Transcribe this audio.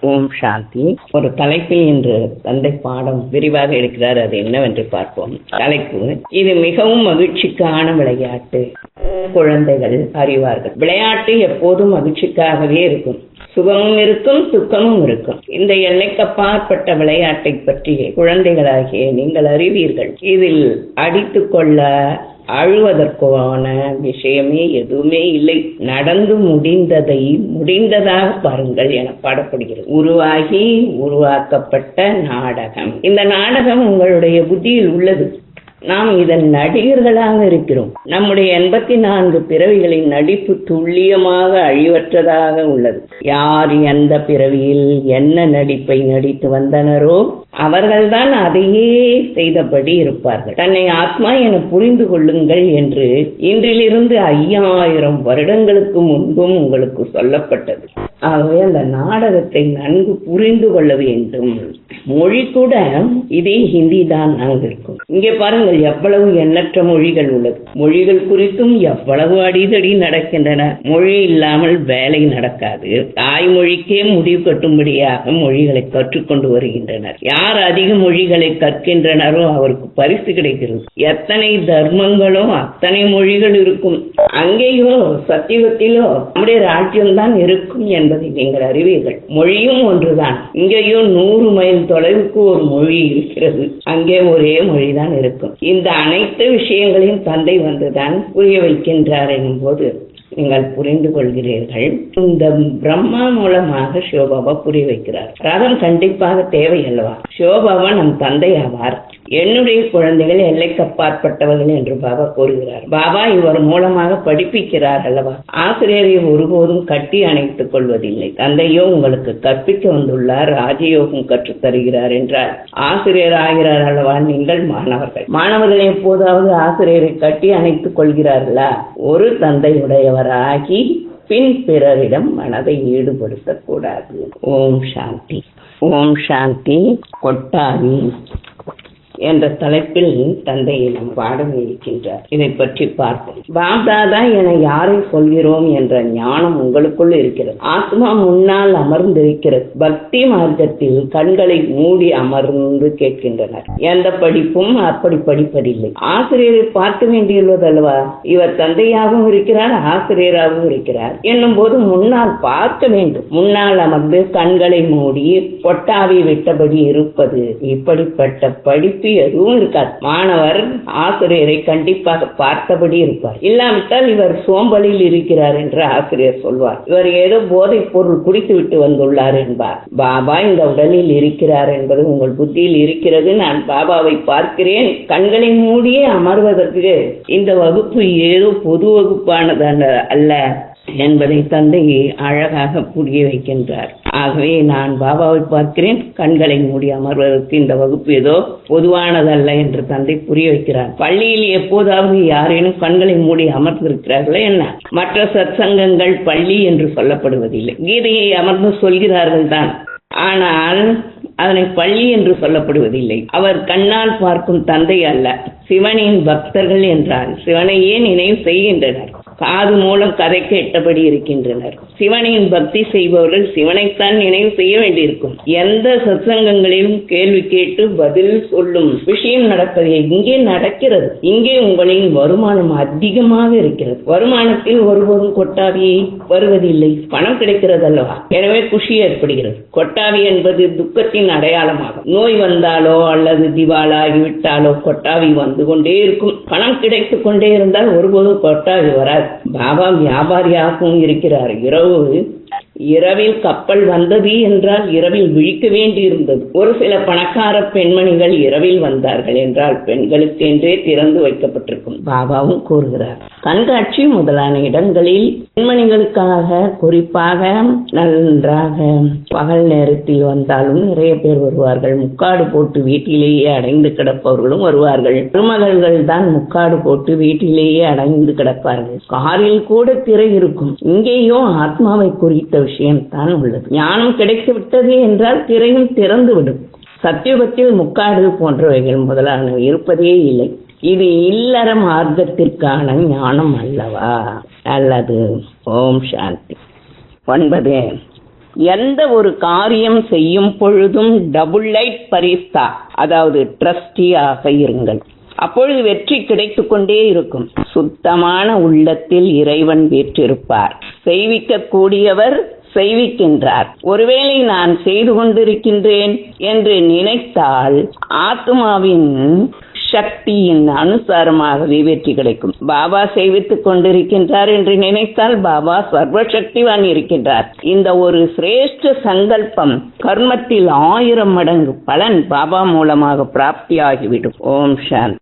ஓம் சாந்தி. ஒரு தலைப்பில் இன்று தந்தை பாடம் விரிவாக இருக்கிறார் அது என்னவென்று பார்ப்போம். தலைப்பு இது மிகவும் மகிழ்ச்சிக்கான விளையாட்டு. குழந்தைகள் அறிவார்கள். விளையாட்டு எப்போதும் மகிழ்ச்சிக்காகவே இருக்கும். சுகமும் இருக்கும் துக்கமும் இருக்கும். இந்த எல்லைக்கப்பாற்பட்ட விளையாட்டை பற்றி குழந்தைகளாகிய நீங்கள் அறிவீர்கள். இதில் அடித்துக் கொள்ள அழுவதற்கான விஷயமே எதுவுமே இல்லை. நடந்து முடிந்ததை முடிந்ததாக பாருங்கள் என பாடப்படுகிறது. உருவாகி உருவாக்கப்பட்ட நாடகம். இந்த நாடகம் உங்களுடைய புத்தியில் உள்ளது. நாம் இதன் நடிகர்களாக இருக்கிறோம். நம்முடைய எண்பத்தி நான்கு பிறவிகளின் நடிப்பு துல்லியமாக அழிவற்றதாக உள்ளது. யார் எந்த பிறவியில் என்ன நடிப்பை நடித்து வந்தனரோ அவர்கள்தான் அதையே செய்தபடி இருப்பார்கள். தன்னை ஆத்மா என புரிந்து கொள்ளுங்கள் என்று இன்றிலிருந்து ஐயாயிரம் வருடங்களுக்கு முன்பும் உங்களுக்கு சொல்லப்பட்டது. ஆகவே அந்த நாடகத்தை நன்கு புரிந்து கொள்ள வேண்டும். மொழி கூட இதே ஹிந்தி தான் நாங்கள் இருக்கும் இங்கே பாருங்கள் எவ்வளவு எண்ணற்ற மொழிகள் உள்ளது. மொழிகள் குறித்தும் எவ்வளவு அடிதடி நடக்கின்றன. மொழி இல்லாமல் வேலை நடக்காது. தாய்மொழிக்கே முடிவு கட்டும்படியாக மொழிகளை கற்றுக்கொண்டு வருகின்றனர். யார் அதிக மொழிகளை கற்கின்றனரோ அவருக்கு பரிசு கிடைக்கிறது. எத்தனை தர்மங்களோ அத்தனை மொழிகள் இருக்கும். அங்கேயோ சத்தியுகத்திலோ நம்முடைய ராஜ்யம்தான் இருக்கும் என்பதை நீங்கள் அறிவீர்கள். மொழியும் ஒன்றுதான். இங்கேயோ நூறு மைல் தொலைவுக்கு ஒரு மொழி இருக்கிறது. அங்கே ஒரே மொழிதான் இருக்கும். இந்த அனைத்து விஷயங்களையும் தந்தை வந்துதான் புரிய வைக்கின்றார் எனும் போது நீங்கள் புரிந்து கொள்கிறீர்கள். இந்த பிரம்மா மூலமாக சிவபாபா புரிய வைக்கிறார் ரதம் கண்டிப்பாக தேவை அல்லவா? சிவபாபா நம் தந்தை ஆவார் என்னுடைய குழந்தைகள் எல்லைக்கப்பாற்பட்டவர்கள் என்று பாபா கூறுகிறார். பாபா இவர் மூலமாக படிப்பிக்கிறார் அல்லவா? ஆசிரியரை ஒருபோதும் கட்டி அணைத்துக் கொள்வதில்லை. தந்தையோ உங்களுக்கு கற்பிக்க வந்துள்ளார் ராஜயோகம் கற்றுத் தருகிறார் ஆசிரியர் ஆகிறார் அல்லவா? நீங்கள் மாணவர்கள். மாணவர்கள் எப்போதாவது ஆசிரியரை கட்டி அணைத்துக் கொள்கிறார்களா? ஒரு தந்தையுடையவராகி பின் பிறரிடம் மனதை ஈடுபடுத்தக்கூடாது ஓம் சாந்தி. ஓம் சாந்தி. கொட்டாவி. என்ற தலைப்பில் தந்தையை நம் பாடம் இருக்கின்றார். இதை பற்றி பார்ப்போம். பாப்தாதா என யாரை சொல்கிறோம் என்ற ஞானம் உங்களுக்குள் இருக்கிறது. ஆத்மா முன்னால் அமர்ந்திருக்கிறது. பக்தி மார்க்கத்தில் கண்களை மூடி அமர்ந்து கேட்கின்றனர். எந்த படிப்பும் அப்படி படிப்பதில்லை. ஆசிரியரை பார்க்க வேண்டியுள்ளது அல்லவா இவர் தந்தையாகவும் இருக்கிறார் ஆசிரியராகவும் இருக்கிறார். என்னும் போது முன்னால் பார்க்க வேண்டும். முன்னால் அமர்ந்து கண்களை மூடி பொட்டாவி விட்டபடி இருப்பது இப்படிப்பட்ட படிப்பு எதுவும் இருக்காது. மாணவர் ஆசிரியரை கண்டிப்பாக பார்த்தபடி இருப்பார். இல்லாவிட்டால் இவர் சோம்பலில் இருக்கிறார் என்று ஆசிரியர் சொல்வார். இவர் ஏதோ போதைப் பொருள் குடித்து விட்டு வந்துள்ளார் என்பார். பாபா இந்த உடலில் இருக்கிறார் என்பது உங்கள் புத்தியில் இருக்கிறது. நான் பாபாவை பார்க்கிறேன். கண்களை மூடியே அமர்வதற்கு இந்த வகுப்பு ஏதோ பொது வகுப்பானது அல்ல என்பதை தந்தை அழகாக புரிய வைக்கின்றார். ஆகவே நான் பாபாவை பார்க்கிறேன். கண்களை மூடி அமர்வதற்கு இந்த வகுப்பு ஏதோ பொதுவானதல்ல என்று தந்தை புரிய வைக்கிறார். பள்ளியில் எப்போதாவது யாரேனும் கண்களை மூடி அமர்ந்திருக்கிறார்களே என்ன? மற்ற சத்சங்கங்கள் பள்ளி என்று சொல்லப்படுவதில்லை. கீதையை அமர்ந்து சொல்கிறார்கள் தான். ஆனால் அதனை பள்ளி என்று சொல்லப்படுவதில்லை. அவர் கண்ணால் பார்க்கும் தந்தை அல்ல. சிவனின் பக்தர்கள் என்றால் சிவனையே நினைவு செய்கின்றனர். காது மூலம் கதை கேட்டபடி இருக்கின்றனர். சிவனின் பக்தி செய்பவர்கள் சிவனைத்தான் நினைவு செய்ய வேண்டியிருக்கும். எந்த சத்சங்கங்களிலும் கேள்வி கேட்டு பதில் சொல்லும் விஷயம் நடப்பது இங்கே நடக்கிறது. இங்கே உங்களின் வருமானம் அதிகமாக இருக்கிறது. வருமானத்தில் ஒருபோதும் கொட்டாவி வருவதில்லை. பணம் கிடைக்கிறது அல்லவா எனவே குஷி ஏற்படுகிறது. கொட்டாவி என்பது துக்கத்தின் அடையாளமாகும். நோய் வந்தாலோ அல்லது திவாலாகிவிட்டாலோ கொட்டாவி வந்து கொண்டே இருக்கும். பணம் கிடைத்துக் கொண்டே இருந்தால் ஒருபோதும் கொட்டாவி வராது. பாபா வியாபாரியாகவும் இருக்கிறார். இரவு இரவில் கப்பல் வந்தது என்றால் இரவில் விழிக்க வேண்டியிருந்தது. ஒரு சில பணக்கார பெண்மணிகள் இரவில் வந்தார்கள் என்றால் பெண்களுக்கென்றே திறந்து வைக்கப்பட்டிருக்கும். பாபாவும் கூறுகிறார் கண்காட்சி முதலான இடங்களில் பெண்மணிகளுக்காக குறிப்பாக நன்றாக பகல் நேரத்தில் வந்தாலும் நிறைய பேர் வருவார்கள். முக்காடு போட்டு வீட்டிலேயே அடைந்து கிடப்பவர்களும் வருவார்கள். திருமகள்கள் தான் முக்காடு போட்டு வீட்டிலேயே அடைந்து கிடப்பார்கள். காரில் கூட திரை இருக்கும். இங்கேயோ ஆத்மாவை குறித்த விஷயம்தான் உள்ளது. ஞானம் கிடைத்து விட்டது என்றால் திரையும் திறந்துவிடும். சத்தியுகத்தில் முக்காடு போன்றவைகள் முதலானவை இருப்பதே இல்லை. இது இல்லற மார்க்கத்திற்கான ஞானம் அல்லவா? அல்லது ஓம் சாந்தி. ஒன்பது. எந்த ஒரு காரியம் செய்யும் பொழுதும் டபுள் லைட் பரிஸ்தா அதாவது ட்ரஸ்டியாக இருங்கள். அப்பொழுது வெற்றி கிடைத்து கொண்டே இருக்கும். சுத்தமான உள்ளத்தில் இறைவன் வீற்றிருப்பார். செய்விக்கக்கூடியவர் செய்விக்கின்றார். ஒருவேளை நான் செய்து கொண்டிருக்கின்றேன் என்று நினைத்தால் ஆத்மாவின் சக்தியின் அனுசாரமாகவே வெற்றி கிடைக்கும். பாபா செய்வித்துக் கொண்டிருக்கின்றார் என்று நினைத்தால் பாபா சர்வசக்திவான் இருக்கின்றார். இந்த ஒரு சிரேஷ்ட சங்கல்பம் கர்மத்தில் ஆயிரம் மடங்கு பலன் பாபா மூலமாக பிராப்தியாகிவிடும். ஓம் சாந்தி.